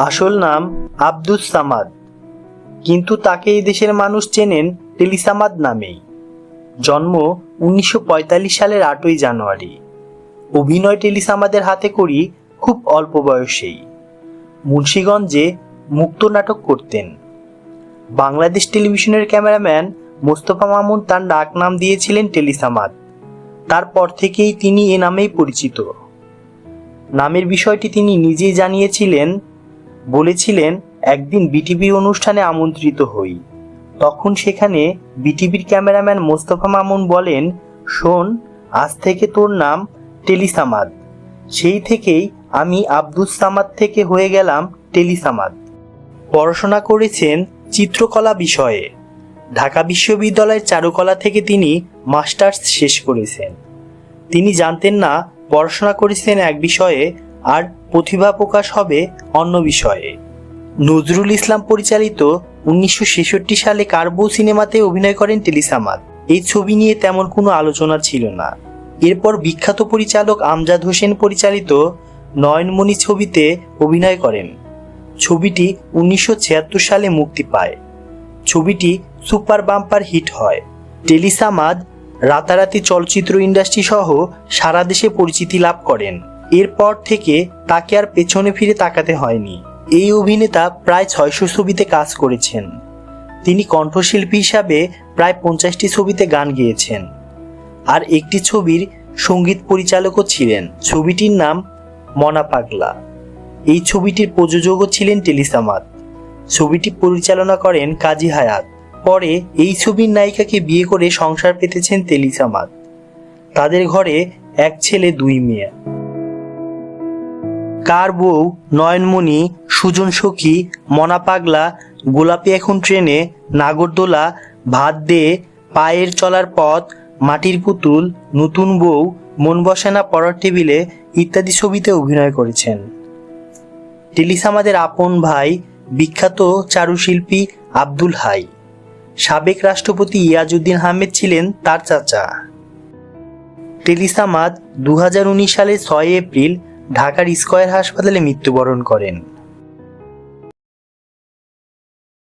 আসল নাম আব্দুস সামাদ। কিন্তু তাকে এই দেশের মানুষ চেনেন টেলিসামাদ নামেই। জন্ম উনিশশো পঁয়তাল্লিশ সালের আটই জানুয়ারি। অভিনয় টেলিসামাদের হাতে করি খুব অল্প বয়সেই। মুন্সীগঞ্জে মুক্ত নাটক করতেন। বাংলাদেশ টেলিভিশনের ক্যামেরাম্যান মোস্তফা মামুন তার ডাক নাম দিয়েছিলেন টেলিসামাদ তারপর থেকেই তিনি এ নামেই পরিচিত। নামের বিষয়টি তিনি নিজেই জানিয়েছিলেন বলেছিলেন, একদিন বিটিভি অনুষ্ঠানে আমন্ত্রিত হই। তখন সেখানে বিটিভির ক্যামেরাম্যান মোস্তফা মামুন বলেন, শোন, আজ থেকে তোর নাম টেলিসামাদ। সেই থেকেই আমি আব্দুস সামাদ থেকে হয়ে গেলাম টেলিসামাদ। পড়াশোনা করেছেন চিত্রকলা বিষয়ে। ঢাকা বিশ্ববিদ্যালয়ের চারুকলা থেকে তিনি মাস্টার্স শেষ করেছেন। তিনি জানতেন না, পড়াশোনা করেছেন এক বিষয়ে আর প্রতিভা প্রকাশ হবে অন্য বিষয়ে। নজরুল ইসলাম পরিচালিত উনিশশো ছেষট্টি সালে কার্বো সিনেমাতে অভিনয় করেন টেলিসামাদ। এই ছবি নিয়ে তেমন কোনো আলোচনা ছিল না। এরপর বিখ্যাত পরিচালক আমজাদ হোসেন পরিচালিত নয়নমণি ছবিতে অভিনয় করেন। ছবিটি উনিশশো ছিয়াত্তর সালে মুক্তি পায়। ছবিটি সুপার বাম্পার হিট হয়। টেলিসামাদ রাতারাতি চলচ্চিত্র ইন্ডাস্ট্রি সহ সারা দেশে পরিচিতি লাভ করেন। এরপর থেকে তাকে আর পেছনে ফিরে তাকাতে হয়নি। এই অভিনেতা প্রায় ছয়শো ছবিতে কাজ করেছেন। তিনি কণ্ঠশিল্পী হিসাবে প্রায় পঞ্চাশটি ছবিতে গান গেয়েছেন। আর একটি ছবির সংগীত পরিচালকও ছিলেন। ছবিটির নাম মনা পাগলা। এই ছবিটির প্রযোজকও ছিলেন টেলিসামাদ ছবিটি পরিচালনা করেন কাজী হায়াত। পরে এই ছবির নায়িকাকে বিয়ে করে সংসার পেতেছেন তেলিসামাদ তাদের ঘরে এক ছেলে, দুই মেয়ে। কার বউ, নয়নমণি, সুজন সখী, মনা পাগলা, গোলাপি এখন ট্রেনে, নাগরদোলা, ভাত দে, পায়ের চলার পথ, মাটির পুতুল, নতুন বউ, মন বসে না পড়ার টেবিলে ইত্যাদি ছবিতে অভিনয় করেছেন। টেলিসামাদের আপন ভাই, বিখ্যাত চারুশিল্পী আব্দুল হাই। সাবেক রাষ্ট্রপতি ইয়াজউদ্দিন আহমেদ ছিলেন তার চাচা। টেলিসামাদ দু হাজার উনিশ সালে ছয় এপ্রিল ঢাকার স্কয়ার হাসপাতালে মৃত্যুবরণ করেন।